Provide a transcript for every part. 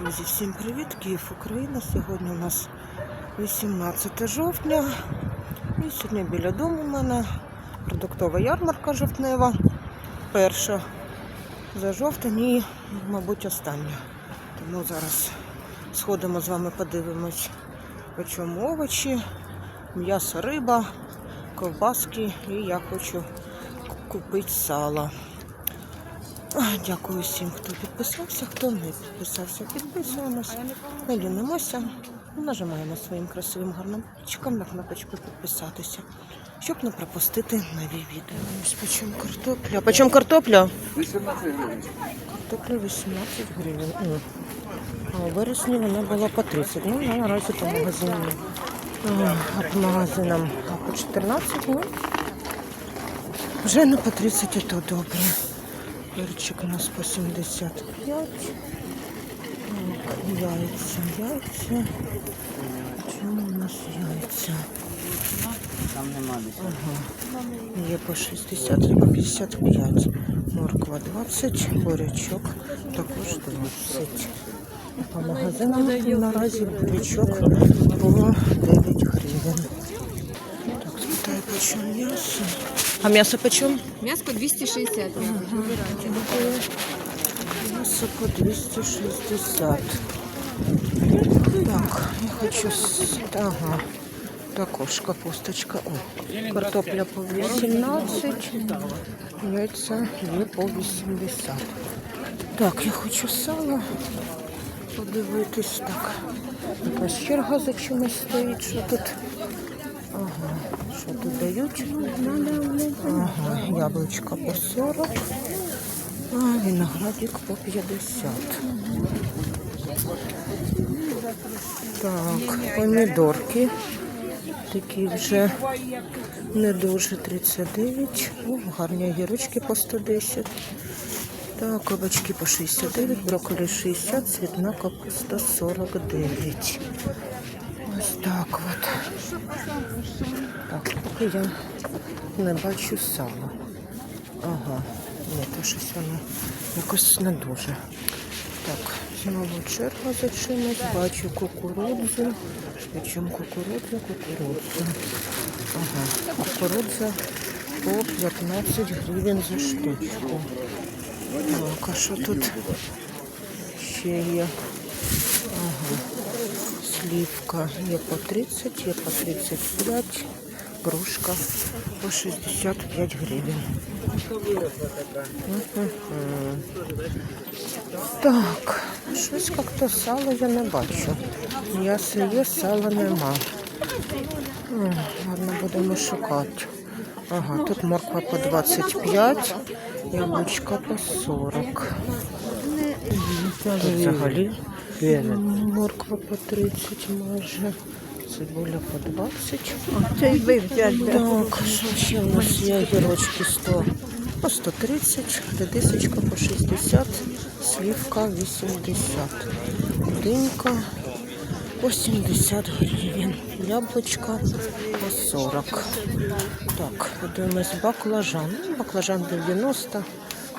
Друзі, всім привіт! Київ, Україна. Сьогодні у нас 18 жовтня. І сьогодні біля дому у мене продуктова ярмарка жовтнева. Перша за жовтень і, мабуть, остання. Тому зараз сходимо з вами, подивимось, по чому овочі, м'ясо, риба, ковбаски і я хочу купити сало. Дякую всім, хто підписався, хто не підписався. Підписуємось, не лінимося, нажимаємо своїм красивим гарним пальчиком на кнопочку підписатися, щоб не пропустити нові відео. Ось почем картопля. Почем картопля? 18 гривень. Картопля 18 гривень. А у вересні вона була по 30. Ну, наразі по магазину. О, А по магазинам по 14, ну. Вже не по 30 і то добре. Перчик у нас по 75. Так, яйця, яйця. Чому у нас яйця? Там нема. Ага. Є по 60 і по 55. Морква 20, бурячок також 20. По магазинам наразі бурячок по 9 гривень. Так, чому м'ясо. А м'ясо по чому? Мяско 260. М'ясо по 260. Так, я хочу... с- Ага. Також капусточка. О, картопля по 18, яйця є по 80. Так, я хочу сало подивитись. Так, якась черга за чимось стоїть. Що тут? Що тут дають? Ага, яблучко по 40. А виноградик по 50. Так, помідорки. Такі вже не дуже 39. О, гарні огірочки по 110. Так, кабачки по 69, брокколі 60, цвітна капуста 49. Ось так от. Так, поки я не бачу сала. Ага, ні, то щось воно якось не дуже. Так, знову черга за чимось. Бачу кукурудзу. Причому кукурудза, кукурудза. Ага, кукурудза по 15 гривень за штучку. Так, а що тут ще є? Ага. Слівка є по 30, є по 35, грушка по 65 гривень. Так, щось як-то сало я не бачу. М'ясо є, сала нема. Ладно, будемо шукати. Ага, тут морква по 25, яблучка по 40. Тут взагалі морква по 30 майже. Цибуля по 20. Цей вивчать. Так, що ще у нас є огірочки 100 по 130, редисочка по 60, слівка 80, динька по 70 гривень, яблучка по 40. Так, подивимось баклажан. Баклажан 90,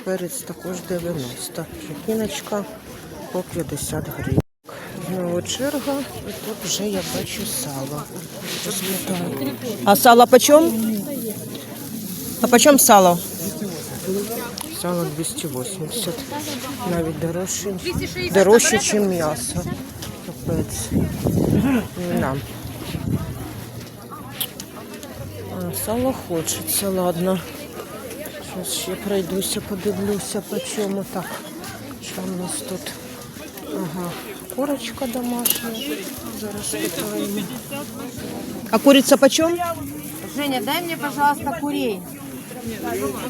перець також 90, пекіночка по 50 гривень. Знову черга, і тут вже я бачу сало. А сало почем? А почем сало? Сало 280. Навіть дорожче, дорожче, ніж м'ясо. Сало хочеться, ладно. Зараз ще пройдуся, подивлюся, по чому так. Що в нас тут? Ага, курочка домашня. Зараз питаємо. А куриця почем? Женя, дай мне, пожалуйста, курей.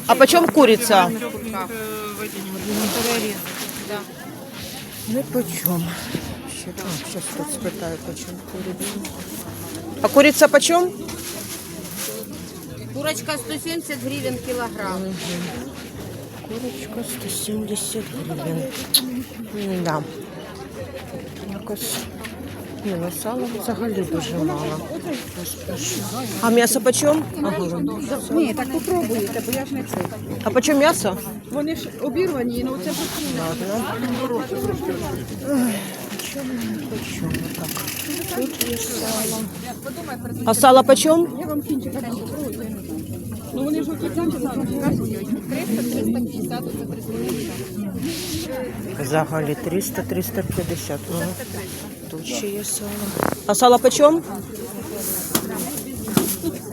А почем куриця? Не почем. Ще так, тут спитаю, почем куриця. А куриця почем? Курочка 170 гривен килограмм. Курочка 170 гривень. Да. Якось. Ні, ну сала взагалі дуже мало. А м'ясо почем? Ага. Ні, так попробуйте, бо я ж не це. А почем м'ясо? Вони ж обірвані, ну це потрібно. Ладно. Почем так? Тут є сало. А сало почем? Взагалі 300-350. Ага. Тут ще є сало. А сало почем?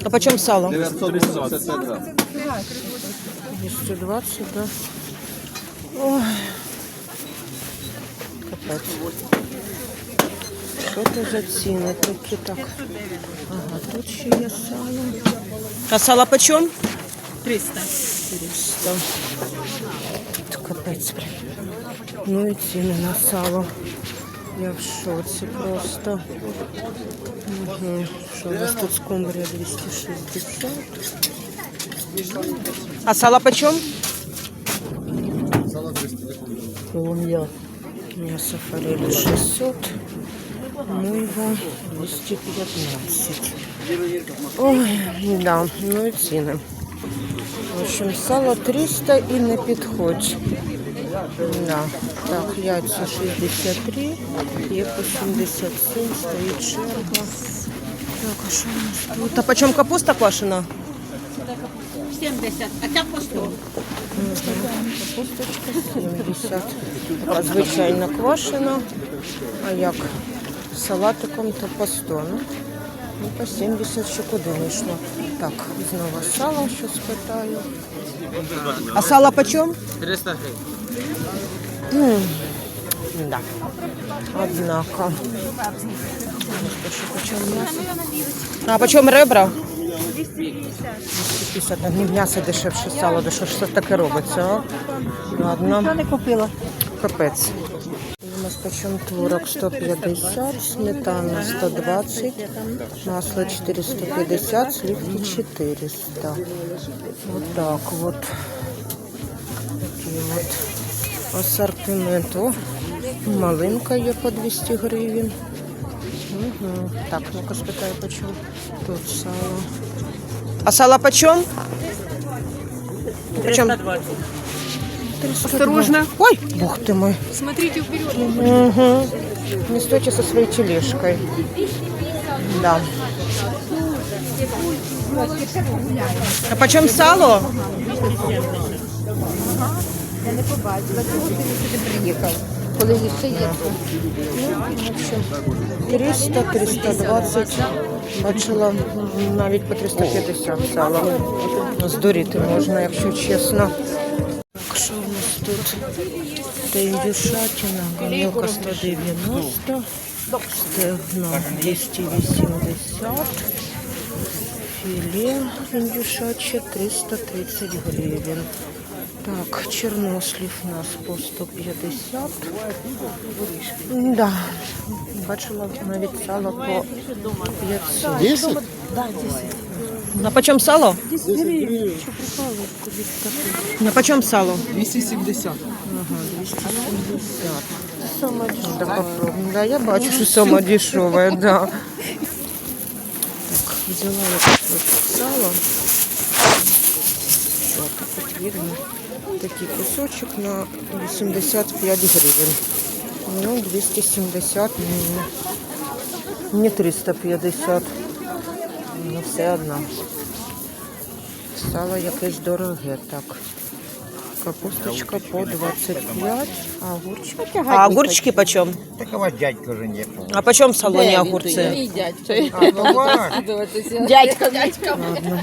А почем сало? 920 грам. 220, да. Ой. Капець. Що це за ціни такі так? Ага, тут ще є сало. А сало почем? 300. 300. Тут капець. прям. Ну і ціни на сало. Я в шоці просто. Угу. Що у нас тут скумбрія 260. А сало почем? Полум'я. Мясо форели 600. Мойва 215. Ой, да, ну і ціни. В общем, сало 300 і не підходь. Да. Так, яйця 63, є по 77, стоїть черга. Так, а що у нас тут? А почем капуста квашена? 70, а ця по 100. Капусточка 70. Така звичайно квашена. А як салатиком, то по 100. Ну, ну, по 70 ще куди не йшло. Так, знову сало, що спитаю. А сало почем? 300 гривень. Да. Однако. А почем ребра? 250. А не м'ясо дешевше, сало дешевше. Що таке робиться, а? Ладно. не купила. Капець. Почем творог 150, сметана 120, масло 450, сливки 400. Вот так вот. Такий от асортимент. О, малинка є по 200 гривень. Угу. Так, ну-ка спитаю, почем тут сало. А сало? Почем? 320. Осторожно. Ой, бог ты мой. Смотрите вперед. Угу. Не стойте со своей тележкой. Да. А почем сало? Я не побачила, чого ти сюди приїхав. Коли ще є. 300, 320. Бачила навіть по 350 сало. Здуріти можна, якщо чесно. Тут? Це індюшатина, гомілка 190, стегно 280, філе індюшаче 330 гривень. Так, чорнослів у нас по 150. Да. Бачила навіть сало по 500. 10? Да, 10. На почем сало? 10 гривень. Що прикалуєш? На почем сало? 270. Ага, 270. Сама дешевая. Да, попробуем. Да, я бачу, що сама дешевая, да. Так, взяла я кусочек сала. Що так от видно? Такий кусочок на 85 гривень. Ну, 270, ну, не 350. Ну, все одно. Сало якесь дороге, так. Капусточка по 25, а огурчики. А огурчики почем? Такого дядька уже не помню. А почем в салоне огурцы? А, ну ваш. Дядька, дядька. Ладно.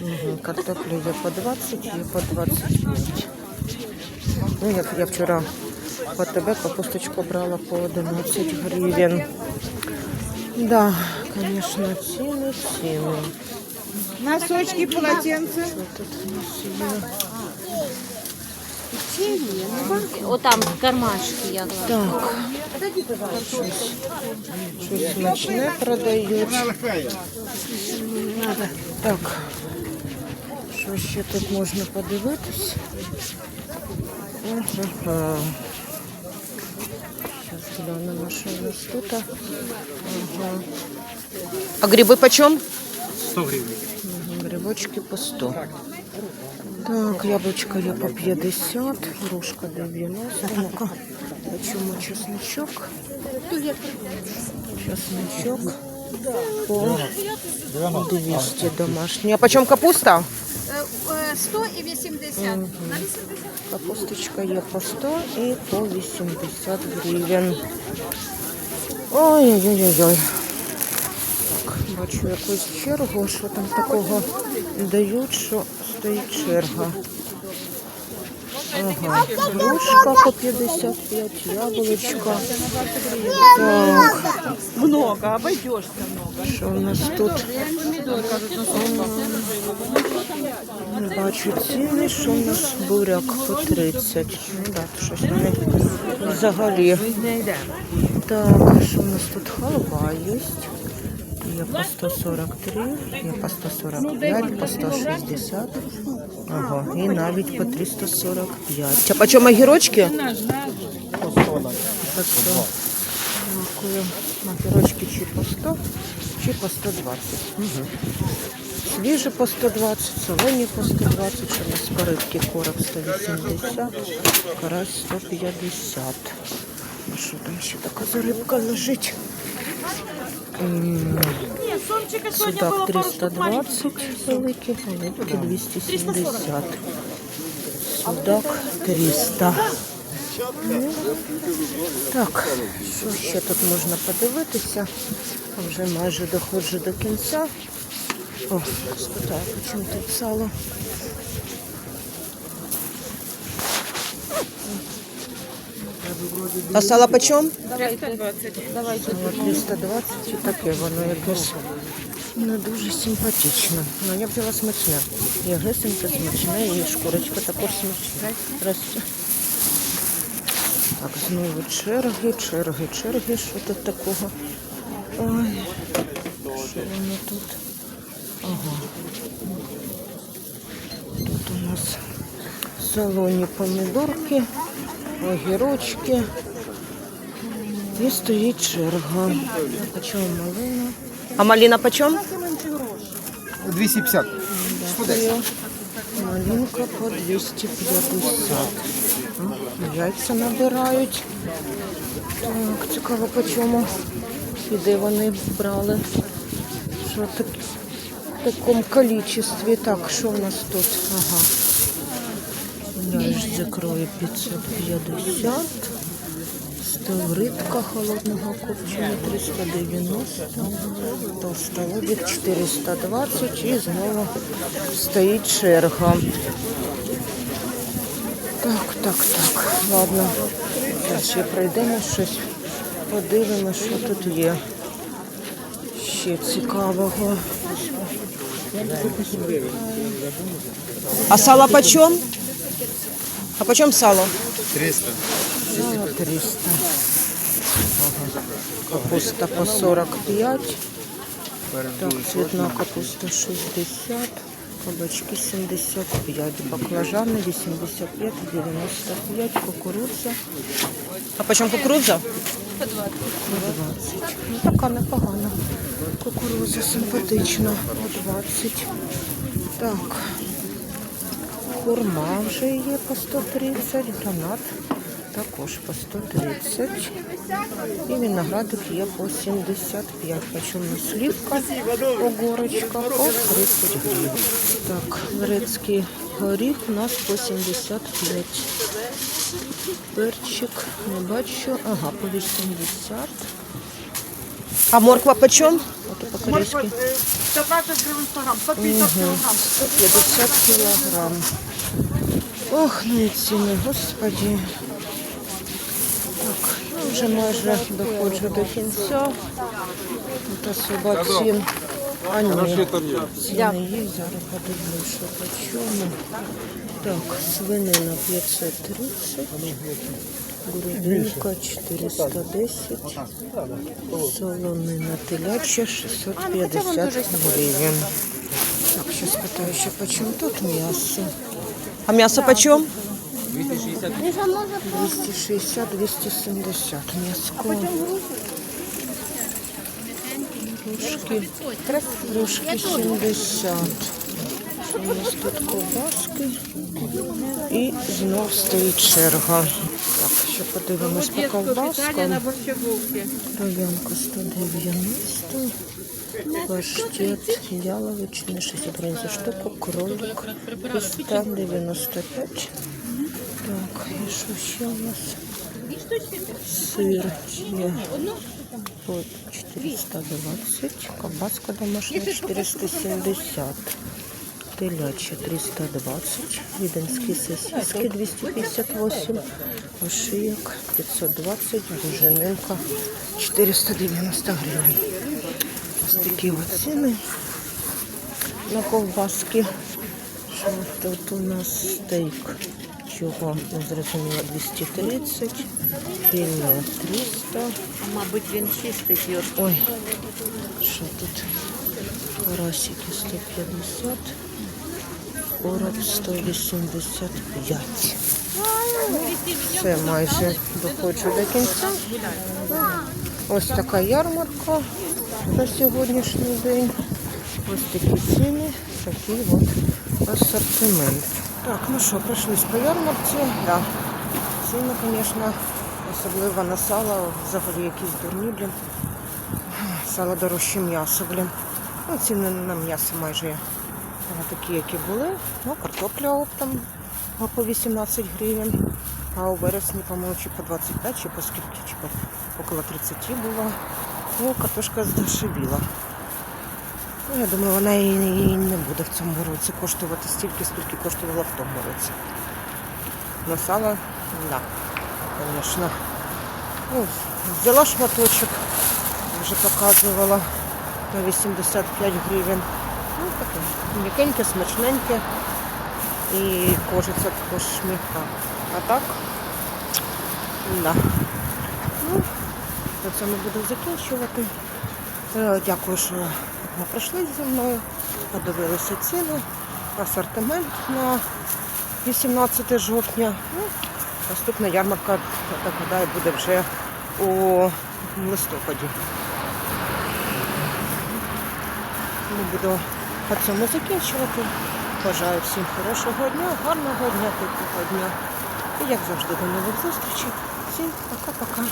Угу. Картоплю є по 20, є по 25. Ну, як я вчора по тебе капусточку брала по 11 гривень. Да, конечно, ціни, ціни. Носочки, полотенце. Що тут у нас є? Отам кармашки я кладу. Так. Щось, щось смачне продають. Так. Що ще тут можна подивитись? Ага. Зараз глянемо, що у нас тут. Ага. А гриби почем? 100 гривень. Мгм, Грибочки по 100. Так, яблучко є по 50, грушка 90. Ну-ка. Почему чесночок? Чесночок по 200 домашний. А почем капуста? 100 і 80. На 80. Капусточка є по 100 і по 80 гривень. Ой-ой-ой-ой. Бачу якусь чергу, що там такого дають, що стоїть черга. Ага, грушка по 55, яблучко. Так, Много, обойдешься много. що у нас тут? М, Бачу ціни, що у нас буряк по 30. Ну так, щось вони взагалі. Так, що у нас тут халва є? Є по 143, є по 145, по 160. Ага, і навіть по 345. А по чому огірочки? По 100. Дякую. Огірочки чи по 100, чи по 120. Угу. Свіжі по 120, солоні по 120, що у нас порибки короб 180, карась 150. А що там ще така за рибка лежить? Судак 320 великий, оливки 270. Судак 300. Так, що ще тут можна подивитися? Вже майже доходжу до кінця. О, спитаю, чому тут сало? А сало почем? 320. Давайте. 320 і таке воно якесь не дуже симпатичне. Ну, я взяла смачне. І грисеньке смачне, і шкурочка також смачна. Здрасте. Так, знову черги, черги, черги. Що тут такого? Ой, що воно тут? Ага. Тут у нас салоні помідорки, огірочки. І стоїть черга. А Почем малина? А малина почем? 250. Дякую. Малинка по 250. Яйця набирають. Так, цікаво по чому. І де вони брали. Що так, в такому кількості. Так, що в нас тут? Ага. Ляж закрою 550. Ставритка холодного копчення 390, толстолобік 420 і знову стоїть черга. Так, так, так. Ладно. Ще пройдемо щось, подивимося, що тут є. Ще цікавого. А сало почем? А почем сало? 300. Сало 300. Капуста по 45. Так, цвітна капуста 60. Кабачки 75. Баклажани 85, 95. Кукурудза. А почем кукурудза? По 20. По 20. Ну, така непогана. Кукурудза симпатична. По 20. Так. Хурма вже є по 130, гранат також по 130. І виноградик є по 75. Почому слівка, огорочка по 30 гривень. Так, грецький горіх у нас по 75. Перчик не бачу. Ага, по 80. А морква почем? Ото по-корейськи. 15 гривень 100 грам, 150 кілограм. 150 кілограм. Ох, ну і ціни, господі. Так, ну вже майже доходжу до кінця. Тут особа цін. А ні, ціни є, зараз подивлюсь, що по чому. Так, свинина 530, грудинка 410, солонина теляча 650 гривень. Так, сейчас питаю ще почем тут м'ясо. А м'ясо почем? 260, 270 м'яско. Рушки, рушки 70. Що у нас тут ковбаски? І знов стоїть черга. Так, Ще подивимось по ковбаскам. Кров'янка 190, паштет яловичний 60 гривень за штуку, кролик 195. Так, і що ще у нас? Сир є по 420, ковбаска домашня 470. Теляча 320, віденські сосиски 258, ошийок 520, буженинка 490 гривень. Ось такі ціни на ковбаски. Що тут у нас стейк? Чого не зрозуміло 230, філе 300. Мабуть, він чистий йор. Ой, що тут? Карасики 150, короб 185. Все, майже доходжу до кінця. Ось така ярмарка на сьогоднішній день. Ось такі ціни, такий от асортимент. Так, ну що, пройшлись по ярмарці. Да. Ціни, звісно, особливо на сало, взагалі якісь дурні, блін. Сало дорожче м'ясо, блін. Ну, ціни на м'ясо майже е, такі, які були. Ну, картопля оптом по 18 гривень. А у вересні, по-моєму, чи по 25, чи по скільки, чи по около 30 було. Ну, картошка здешевіла. Ну, я думаю, вона і не буде в цьому році коштувати стільки, скільки коштувала в тому році. Но сало, да, звісно. Ну, взяла шматочок, вже показувала на 85 гривень. Ну, таке м'якеньке, смачненьке. І кожиця також м'яка. А так, да. Ну, на цьому буду закінчувати. Е, Дякую, що ви прийшли зі мною, подивилися ціни, асортимент на 18 жовтня. Ну, наступна ярмарка, так гадаю, буде вже у листопаді. Не буду на цьому закінчувати. Бажаю всім хорошого дня, гарного дня, тихого дня. І як завжди до нових зустрічей. Всім пока-пока.